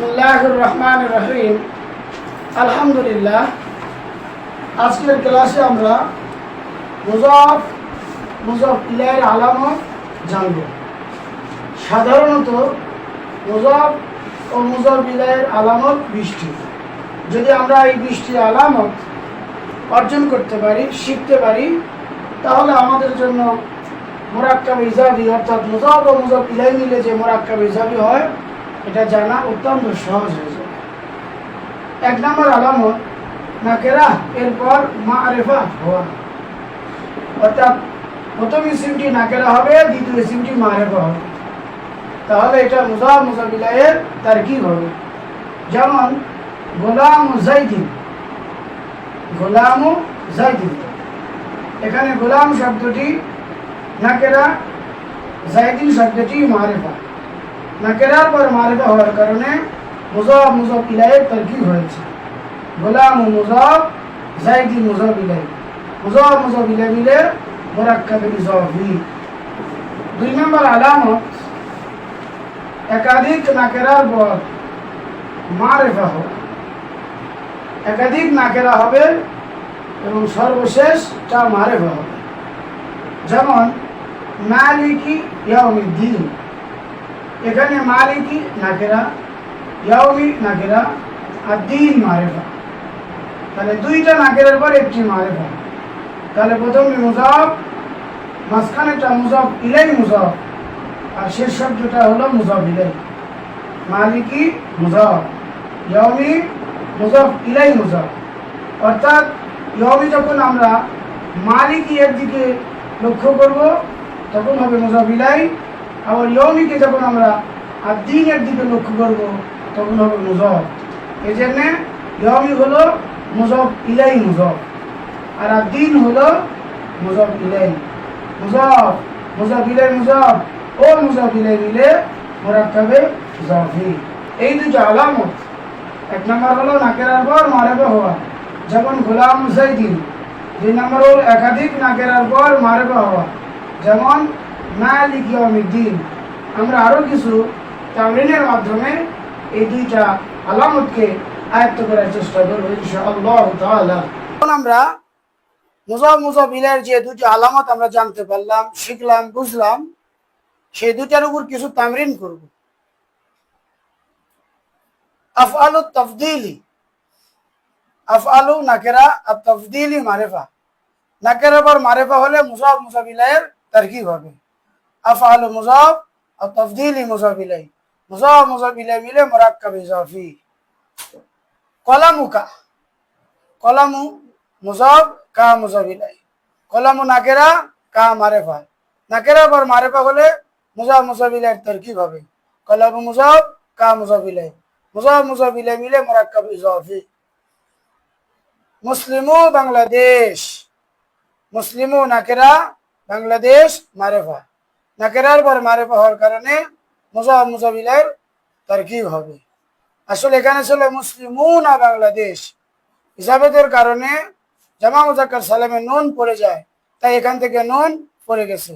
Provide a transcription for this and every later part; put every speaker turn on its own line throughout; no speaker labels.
বিসমিল্লাহির রহমানির রহিম। আলহামদুলিল্লাহ, আজকের ক্লাসে আমরা মুজফ মুজফ ইলাইয়ের আলামত জানব। সাধারণত মুজফ ও মুজফ ইলাইয়ের আলামত বৃষ্টি। যদি আমরা এই বৃষ্টির আলামত অর্জন করতে পারি, শিখতে পারি, তাহলে আমাদের জন্য মোরাক্কাব ইজাবি, অর্থাৎ মুজফ ও মুজফ ইলাই মিলে যে মোরাক্কাব ইজাবি হয় এটা জানা অত্যন্ত সহজ হয়ে যায়। এক নম্বর আলামত নাকেরা এরপর মা আরেফা হওয়া। অর্থাৎ, প্রথম ইসিমটি নাকেরা হবে, দ্বিতীয় ইসিমটি মা আরেফা হবে। তাহলে এটা মুজা মুজাবিলাইয়ের তার কি হবে। যেমন, গোলাম জাইদিন গোলাম জাইদিন এখানে গোলাম শব্দটি নাকেরা জাইদিন শব্দটি মারেফা। নাকেরার পর মারেফা হওয়ার কারণে মুজব মুজব ইলাইয়ের তরকিব হয়েছে। গোলাম ও মুজব, জাইদি, মুজব ইলাই মুজব মুজব ইলাই মিলে মোরাক্কাবে ইজফি দুই নম্বর আলামত, একাধিক নাকেরার পর মারেফা হবে। একাধিক নাকেরা হবে এবং সর্বশেষ তা মারেফা হবে। যেমন, মালিকি ইয়াউমিদ্দিন। এখানে মালিকি নাকেরা ইয়াউমি নাকেরা আর দিন মারেফা তাহলে দুইটা নাকেরের পর একটি মারেফা তাহলে প্রথমে মুজাফ মাঝখানেটা মুজাফ ইলাই মুজাফ, আর শেষ শব্দটা হলো মুজাফ ইলাই। মালিকি মুজাফ, ইয়াউমি মুজাফ ইলাই মুজাফ। অর্থাৎ ইয়মি যখন আমরা মালিকি এর দিকে লক্ষ্য করব, তখন হবে মুজাফ ইলাই আবার ইয়মিকে যখন আমরা আর দিনের দিকে লক্ষ্য করব, তখন হবে মুজফ এই জন্যে ইয়মি হলো মুজফ ইলাই মুজফ আর আর দিন হলো মুজফ ইলাই। মুজফ মুজফ ইলাই মুজফ ও মুজফ ইলাই মিলে মোরাক্কাবে জফি। এই দুটো আলামত, এক নম্বর হলো নাকেরার পর মারেবে হওয়া, যেমন গোলাম জাইদিন দুই নম্বর হল একাধিক নাকেরার পর মারেবে হওয়া, যেমন মালিক ইয়াউমিদ্দিন। আমরা আরও কিছু তামরিনের মাধ্যমে এই দুইটা আলামতকে আয়ত্ত করার চেষ্টা করব ইনশাআল্লাহ তাআলা। আমরা মুজাব মুজাবিলের যে দুটি আলামত আমরা জানতে পারলাম, শিখলাম, বুঝলাম, সেই দুটার উপর কিছু তামরিন করব। আফআলু তফদিলি। আফআলু নাকেরা, আর তফদিলি মারেফা। নাকেরা পর মারেফা হলে মুজাব মুজাবিলাইয়ের তারকিব হবে। আফআলু মুজাব আর তফদিলি মুজাবিলাই মুজাব মুজাবিলাই মিলে মোরাক্কাব ইজাফি কলামুকা কলামু মুজাব কা মুজাবিলাই কলামু নাকেরা কা মারেফা নাকেরা পর মারেফা হলে মুজাব মুজাবিলাইয়ের তারকিব হবে. কলামু মুজাব কা মুজাবিলাই মুজাব মুজাবিলাই মিলে মোরাক্কাব ইজাফি মুসলিমু বাংলাদেশ মুসলিমু নাকেরা বাংলাদেশ মারেফা নাকেরার পর মারেফা হওয়ার কারণে মুজাব মুজাবিলাইয়ের তারকিব হবে। আসলে এখানে ছিল মুসলিমু না বাংলাদেশ। হিসাবেদের কারণে জামা মুজাক্কার সালামে নুন পড়ে যায়, তাই এখান থেকে নুন পড়ে গেছে।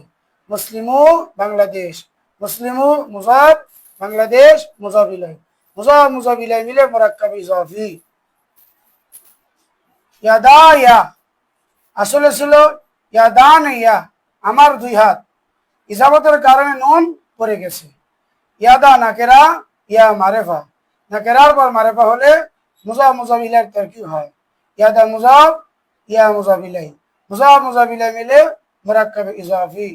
মুসলিমু বাংলাদেশ, মুসলিমু মুজাব বাংলাদেশ মুজাবিলাই মুজাব মুজাবিলাই মিলে মোরাক্কাব ইজাফি। ইয়াদা ইয়া, আসলে ছিল ইয়াদান ইয়া আমার দুই হাত। ইজাবতের কারণে নুন পড়ে গেছে ইয়াদা নাকেরা ইয়া মারেফা নাকেরার পর মারেফা হলে মুজাব মুজাবিলাইয়ের তরকিব হয় ইয়াদা মুজাব ইয়া মুজাবিলাই মুজাব মুজাবিলাই মিলে মুরাক্কাব ইজাফি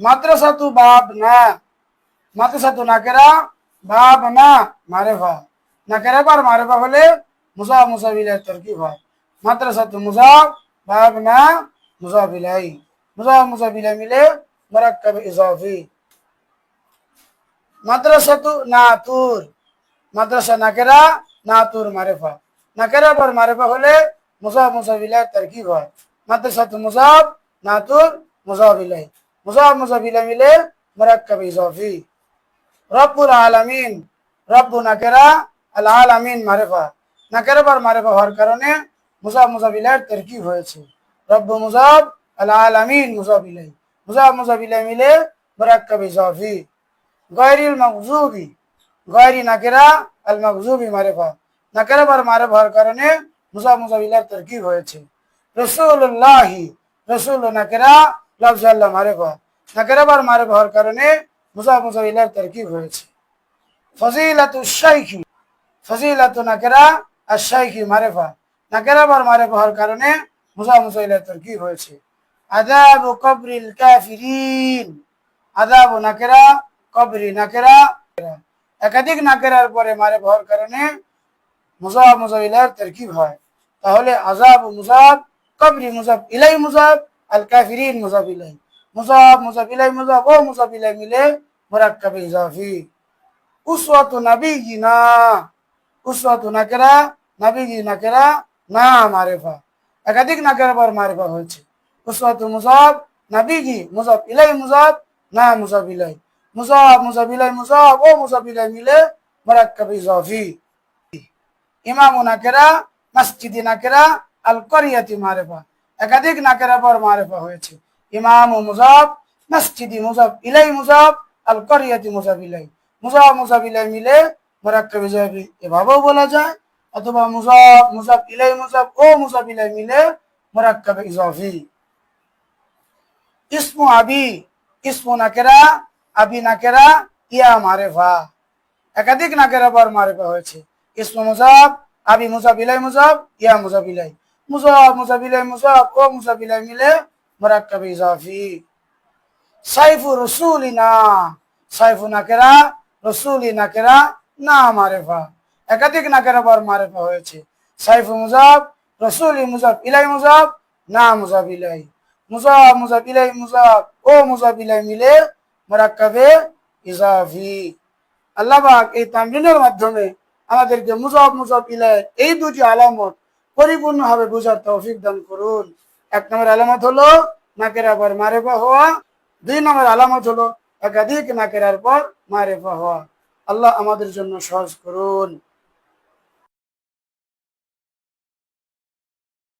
মাদ্রাসাতু বাব না মাদ্রাসাতু নাকেরা বাব না মারেফা নাকেরা পর মারেফা হলে মুজাব মুজাবিলাইয়ের তরকিব হয় মাদ্রাসাতু মুজাব বাব না মুজাবিলাই মুজাব মুজাবিলাই মিলে মুরাক্কাব ইজাফি মাদ্রাসাতু নাতুর মাদ্রাসা নাকেরা নাতুর মারেফা নাকেরা পর মারেফা হলে মুজাব মুজাবিলাই তরকিব হয়. মাদ্রাসাতু মুজাব নাতুর মুজাবিলাই মুজাব মুজাবিলাই মিলে মুরাক্কাব ইজাফি রব্বুল আলামিন রব্বু নাকেরা আল আলামিন মারেফা নাকেরা পর মারেফা হওয়ার কারণে মুজাব মুজাবিলাইয়ের তরকিব হয়েছে. রব্বু মুজাব আল আলামিন মুজাব মুজাবিলাই মিলে মুরাক্কাব ইজাফি গয়রিল মাগজুবি গয়রি নাকেরা আল মাকজুবি মারেফা নাকেরা বার মারেফা হওয়ার কারণে মুজা মুজাবিলার তরকিব হয়েছে রসুল্লাহি রসুল নাকেরা লফজ আল্লাহ মারেফা নাকেরা বার মারেফা হওয়ার কারণে মুজা মুজাবিলার তরকিব হয়েছে ফজিলাতু শাইখি ফজিলাতু নাকেরা আর শাইখি মারেফা নাকেরা বার মারেফা হওয়ার কারণে মুজা মুজাবিলার তরকিব হয়েছে আদাব কবরিল কাফিরিন আদাব নাকেরা কবরি নাকেরা একাধিক নাকেরার পরে মারে হওয়ার কারণে মুজাব মুজাবিলার তরকিব হয়। তাহলে আজাব মুজাব কবরি মুজাব ইলাই মুজাব আল কাফিরিন মুজাব ইলাই। মুজাব মুজাব ইলাই মুজাব ও মুজাব ইলাই মিলে মুরাক্কাব ইজাফি। উসওয়াতু নাবিয়িনা। উসওয়াতু নাকেরা নাবিয়ি নাকেরা না মারেফা। একাধিক নাকেরার পর মারেফা হয়েছে। উসওয়াতু মুজাব নাবিয়ি মুজাব ইলাই মুজাব না মুজাব ইলাই। মুজাব মুজাব ইলাই মুজাব ও মুজাব ইলাই মিলে মুরাক্কাব ইজাফি ইমাম নাকেরা, মসজিদি নাকেরা আল করিয়াতি মারেফা। একাধিক নাকেরা পর মারেফা হয়েছে। ইমাম ও মুজাব মসজিদি মুজাব ইলাই মুজাব আল করিয়াতি মুজাব ইলাই। মুজাব মুজাব ইলাই মিলে মুরাক্কাব ইজাফি এভাবেও বলা যায়। অথবা মুজাব মুজাব ইলাই মুজাব ও মুজাব ইলাই মিলে মুরাক্কাব ইজাফি ইসমু আবি, ইসমু নাকেরা, আবি নাকেরা, ইয়া মারেফা। একাধিক নাকেরা পর মারেফা হয়েছে। ইসমু মুজাব, আবি মুজাব ইলাই মুজাব, ইয়া মুজাব ইলাই। মুজাব মুজাব ইলাই মুজাব, ও মুজাব ইলাই মিলে মুরাক্কাব ইজাফি। সাইফু রসুলিনা, সাইফু নাকেরা, রসুলি নাকেরা, না মারেফা। একাধিক নাকেরা পর মারেফা হয়েছে। সাইফু মুজাব, রসুলি মুজাব ইলাই মুজাব, না মুজাব ইলাই। মুজাব মুজাব ইলাই মুজাব ও মুজাব ইলাই মিলে মোরাক্কাবে ইজাফি আল্লাহ এই তামরিনের মাধ্যমে আমাদেরকে মুজাব মুজাব ইলাই এই দুটি আলামত পরিপূর্ণভাবে বোঝার তৌফিক দান করুন। এক নম্বর আলামত হলো নাকেরা পর মারেফা হওয়া। দুই নম্বর আলামত হলো একাধিক নাকেরার পর মারেফা হওয়া। আল্লাহ আমাদের জন্য সহজ করুন।